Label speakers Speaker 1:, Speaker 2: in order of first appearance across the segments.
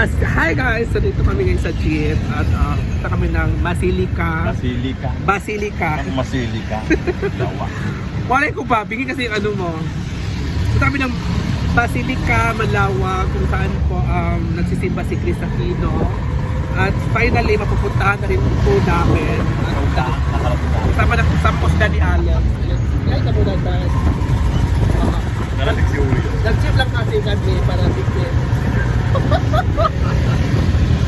Speaker 1: Mas, hi guys! So dito kami ngayon sa jeep at uh, punta kami ng Basilica.
Speaker 2: Masilika.
Speaker 1: Basilica.
Speaker 2: Ang masilika. Dawa.
Speaker 1: Walay ko ba? Bigyan kasi yung ano mo. Punta kami ng Basilica, Malawa, kung saan po um, nagsisimba si Chris Aquino. At finally, mapupuntahan na rin po namin.
Speaker 2: Nakauta.
Speaker 1: Kasama na sa post ni Alex. Ay, kamunan guys.
Speaker 2: Narating si Julio.
Speaker 1: Nag-jeep lang kasi kami para ticket.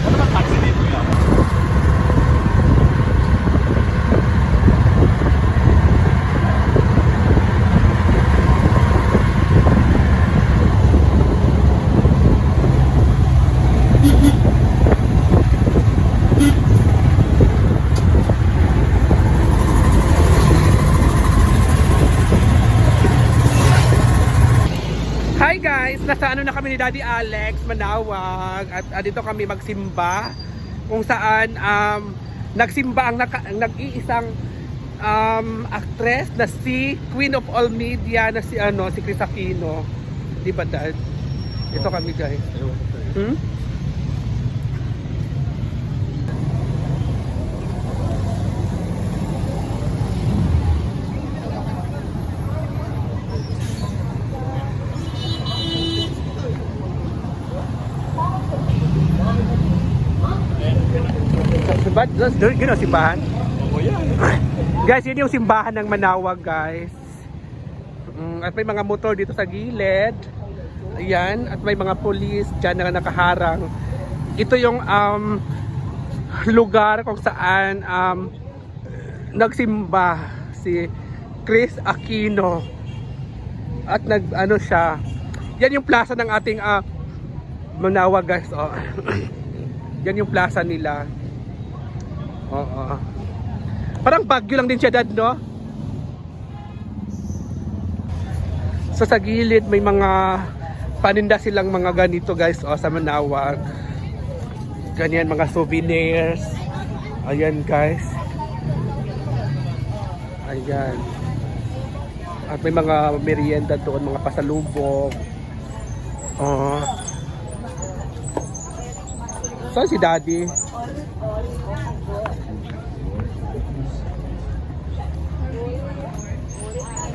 Speaker 2: Ano ba taxi dito yan?
Speaker 1: Hi guys! Nasa ano na kami ni Daddy Alex, Manawag. At ah, dito kami magsimba. Kung saan um, nagsimba ang, naka, nag-iisang um, actress na si Queen of All Media na si ano si Chris Aquino. Di ba dad? Ito kami guys. Hmm? Diba? Doon, yun ang simbahan.
Speaker 2: Oo yan.
Speaker 1: Guys, yun yung simbahan ng Manawag, guys. Mm, at may mga motor dito sa gilid. Ayan. At may mga police dyan na nakaharang. Ito yung um, lugar kung saan um, nagsimba si Chris Aquino. At nag, ano siya. Yan yung plaza ng ating ah, Manawag, guys. Oh. Yan yung plaza nila. Oo. Parang bagyo lang din siya dad, no? So sa gilid may mga paninda silang mga ganito guys, oh, sa Manawag. Ganyan mga souvenirs. Ayan guys. Ayan. At may mga merienda doon, mga pasalubong. Oh. Saan si Daddy?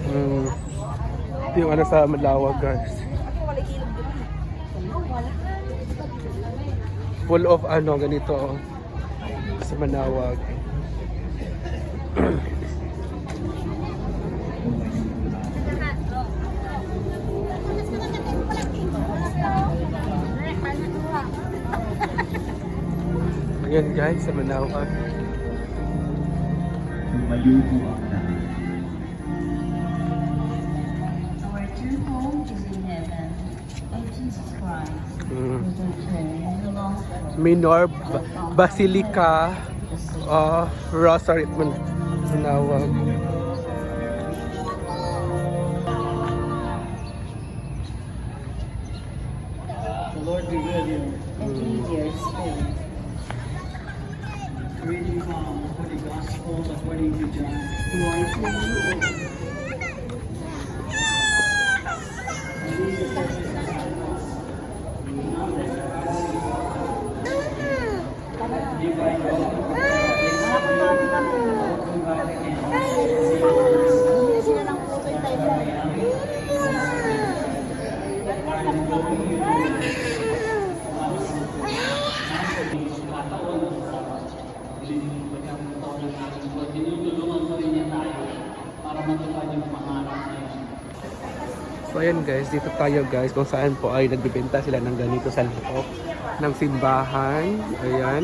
Speaker 1: Mm. Yung ano sa Malawag guys. Full of ano ganito oh. sa Manawag. Ayan guys sa Manawag.
Speaker 2: Mayubo ang lahat.
Speaker 3: Our true home is in heaven. Oh, Jesus Christ.
Speaker 1: Mm. Minor Ba- Basilica uh, Rosary Man- Manawag.
Speaker 4: Gospel according to John.
Speaker 3: Glory to you, O Lord.
Speaker 4: And Jesus said to his disciples, "Now that you come back again. Tinutulungan ko rin niya tayo para matupad yung pangarap yun.
Speaker 1: So ayan guys, dito tayo guys kung saan po ay nagbibenta sila ng ganito sa loob ng simbahan. Ayan.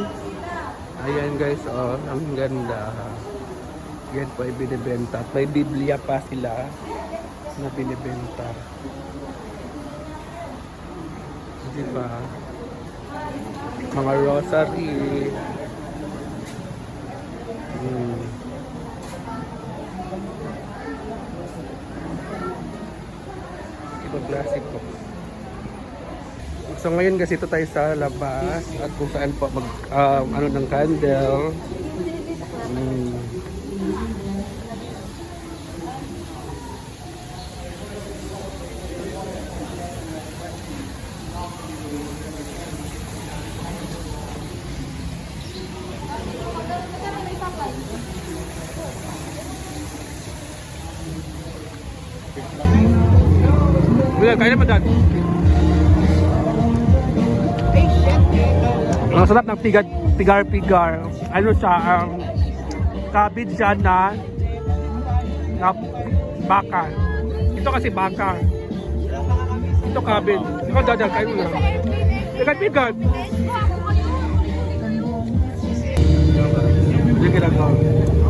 Speaker 1: Ayan guys, oh, ang ganda. Yan po ay binibenta. At may Biblia pa sila na binibenta. Di ba? Mga rosary. Hmm. Ito klasiko. So ngayon kasi ito tayo sa labas at kung saan po mag um, ano ng candle.
Speaker 5: Wala, kaya naman dad. Ang sarap ng pigar, pigar-pigar. Ano siya, ang cabbage siya na na baka. Ito kasi baka. Ito cabbage. Ikaw dadal, kayo na. Pigar-pigar. Sige lang ko.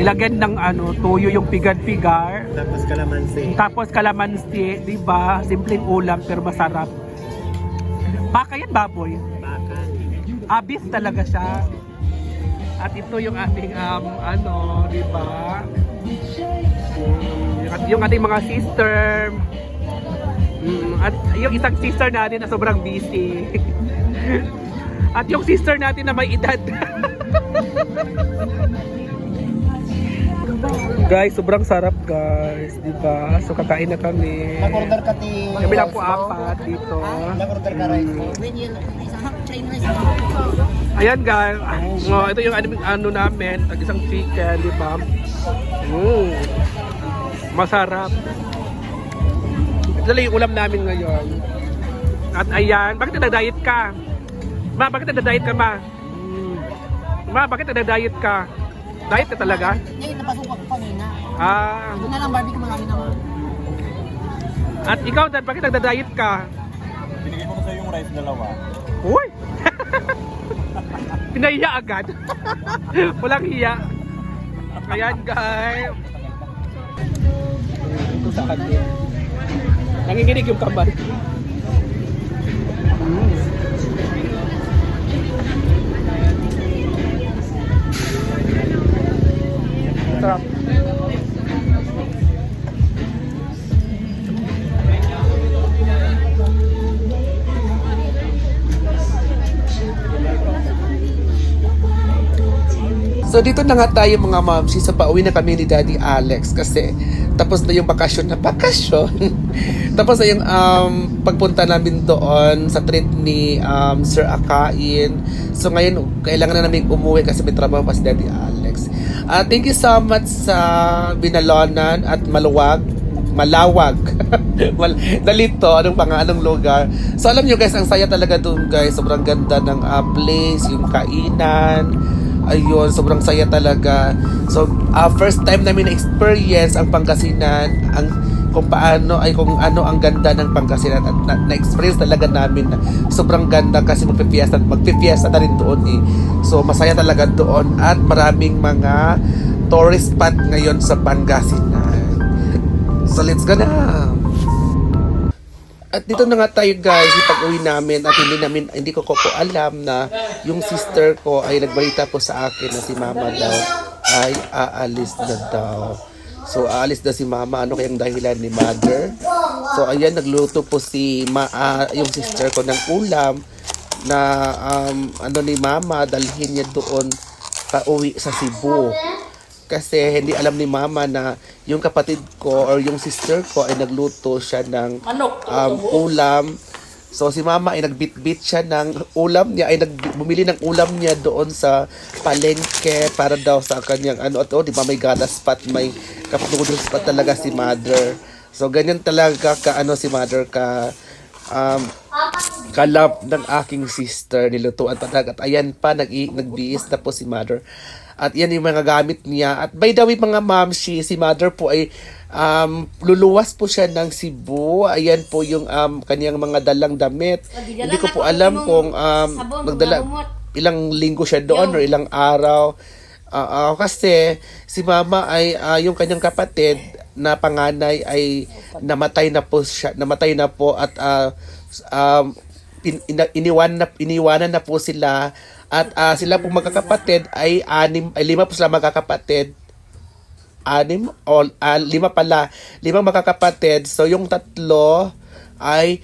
Speaker 5: Nilagyan ng ano, tuyo yung pigar-pigar.
Speaker 2: Tapos kalamansi.
Speaker 5: Tapos kalamansi, di ba? Simpleng ulam pero masarap. Baka yan, baboy.
Speaker 2: Baka.
Speaker 5: Abis talaga siya. At ito yung ating um, ano, di ba? At yung ating mga sister. Mm, at yung isang sister natin na sobrang busy. At yung sister natin na may edad. guys, sobrang sarap guys, di ba? So kakain na kami.
Speaker 6: Nag-order ka ti
Speaker 5: Kami lang po apat dito.
Speaker 6: Nag-order ka mo.
Speaker 5: Ayan guys, oh, ito yung ano, namin, tag isang chicken, di ba? Mm. Masarap. Ito lang yung ulam namin ngayon. At ayan, bakit nagda-diet ka? Ma, bakit nagda-diet ka ma? Mm. Ma, bakit nagda-diet ka? Diet ka talaga?
Speaker 6: Ngayon, napasok ako kanina.
Speaker 5: Ah,
Speaker 6: Doon na lang, Barbie, kumarami naman.
Speaker 5: at ikaw dad, bakit nagda-diet ka?
Speaker 2: Binigay ko sa yung rice dalawa.
Speaker 5: Uy! Pinahiya agad. Walang hiya. Ayan guys. Ito sa kanya. Nanginginig yung kamay. Mm. Sarap. So dito na nga tayo mga mamsi sa pauwi na kami ni Daddy Alex kasi tapos na yung bakasyon na bakasyon. tapos na yung um, pagpunta namin doon sa treat ni um, Sir Akain. So ngayon kailangan na namin umuwi kasi may trabaho pa si Daddy Alex. Ah, thank you so much sa Binalonan at Maluwag malawag. Mal dalito, anong pang anong lugar. So alam nyo guys, ang saya talaga doon guys. Sobrang ganda ng ah, place, yung kainan. Ayun, sobrang saya talaga. So, ah, first time namin na-experience ang Pangasinan, ang kung paano ay kung ano ang ganda ng Pangasinan at na- na-experience talaga namin na sobrang ganda kasi magpipiesta magpipiesta na rin doon eh. So masaya talaga doon at maraming mga tourist spot ngayon sa Pangasinan. So let's go na! At dito na nga tayo guys, yung pag-uwi namin at hindi namin, hindi ko ko alam na yung sister ko ay nagbalita po sa akin na si mama daw ay aalis na daw. So aalis na si mama, ano kayang dahilan ni mother? So ayan, nagluto po si ma, ah, yung sister ko ng ulam na um, ano ni mama, dalhin niya doon pauwi sa Cebu kasi hindi alam ni mama na yung kapatid ko or yung sister ko ay nagluto siya ng um, ulam. So si mama ay nagbitbit siya ng ulam niya ay nag bumili ng ulam niya doon sa palengke para daw sa kanyang ano at oh, di ba may galas pat may noodles pa talaga si mother. So ganyan talaga ka ano si mother ka um, kalap ng aking sister nilutuan pa talaga. At ayan pa nag nagbiis na po si mother. At yan yung mga gamit niya. At by the way mga ma'am, si, si mother po ay um, luluwas po siya ng Cebu. Ayan po yung um, kanyang mga dalang damit. Hindi ko po alam kung um, magdala ilang linggo siya doon or ilang araw. Ah, ah, kasi si mama ay ah, yung kanyang kapatid na panganay ay namatay na po siya, namatay na po at ah, um, in- iniwan na iniwanan na po sila at ah, sila po magkakapatid ay anim ay lima po sila magkakapatid. Anim o ah, lima pala limang magkakapatid. So yung tatlo ay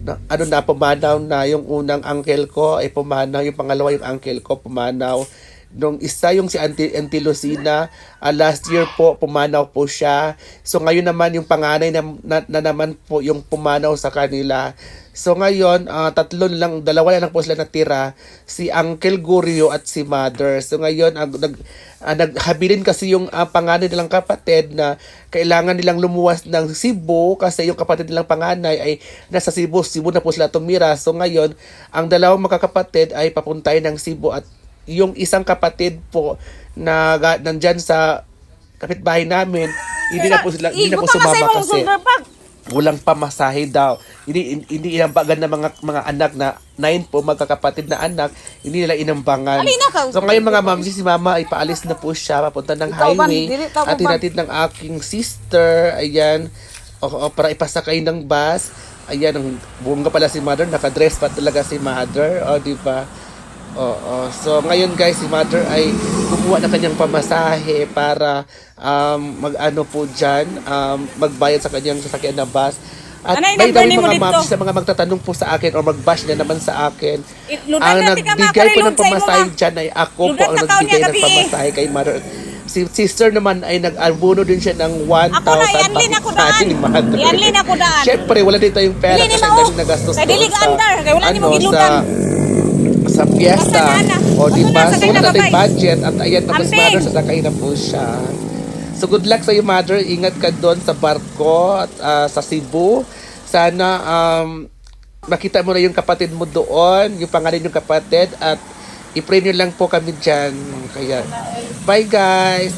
Speaker 5: na, ano na pumanaw na. Yung unang uncle ko ay pumanaw yung pangalawa yung uncle ko pumanaw Nung isa yung si Auntie, Auntie Lucina, ah, last year po pumanaw po siya. So ngayon naman yung panganay na, na, na naman po yung pumanaw sa kanila. So ngayon, ah, tatlo lang, dalawa lang po sila natira, si Uncle Gurio at si Mother. So ngayon, ang nag, ah, naghabilin kasi yung ah, panganay nilang kapatid na kailangan nilang lumuwas ng Cebu kasi yung kapatid nilang panganay ay nasa Cebu. Cebu na po sila tumira. So ngayon, ang dalawang magkakapatid ay papuntay ng Cebu at yung isang kapatid po na nandyan sa kapitbahay namin, hindi na po sila, hindi na po sumama kasi walang pamasahe daw. Hindi hindi inambagan ng mga mga anak na nine po magkakapatid na anak, hindi nila inambangan. So ngayon mga ma'am, si mama ay paalis na po siya papunta ng highway. At tinatid ng aking sister, ayan, o, o, para ipasakay ng bus. Ayan, ang bunga pala si mother, nakadress pa talaga si mother, o di ba? Oo. So ngayon guys, si mother ay kumuha na kanyang pamasahe para um, mag-ano po dyan, um, magbayad sa kanyang sasakyan na bus. At
Speaker 7: Anay,
Speaker 5: by the way mga
Speaker 7: dito.
Speaker 5: sa mga magtatanong po sa akin or mag-bash na naman sa akin,
Speaker 7: Ludan
Speaker 5: ang nagbigay po ng pamasahe
Speaker 7: ma.
Speaker 5: dyan ay ako po
Speaker 7: Ludan
Speaker 5: ang
Speaker 7: na kaon
Speaker 5: nagbigay ng pamasahe kay mother. Si sister naman ay nag-abono din siya ng 1,000
Speaker 7: Ako na, ianlin ako daan. Ianlin ako daan.
Speaker 5: Siyempre, wala din tayong pera kasi
Speaker 7: mao.
Speaker 5: dahil nagastos sa,
Speaker 7: andar. Kay wala ni mo
Speaker 5: ano,
Speaker 7: gilutan.
Speaker 5: Sa fiesta. O, di ba? So, wala
Speaker 7: na,
Speaker 5: natin budget. At ayan, tapos
Speaker 7: Amping.
Speaker 5: mother, sasakay na po siya. So, good luck sa iyo, mother. Ingat ka doon sa barko at ah, sa Cebu. Sana um, makita mo na yung kapatid mo doon, yung pangalan yung kapatid, at i-pray nyo lang po kami dyan. Kaya, bye guys!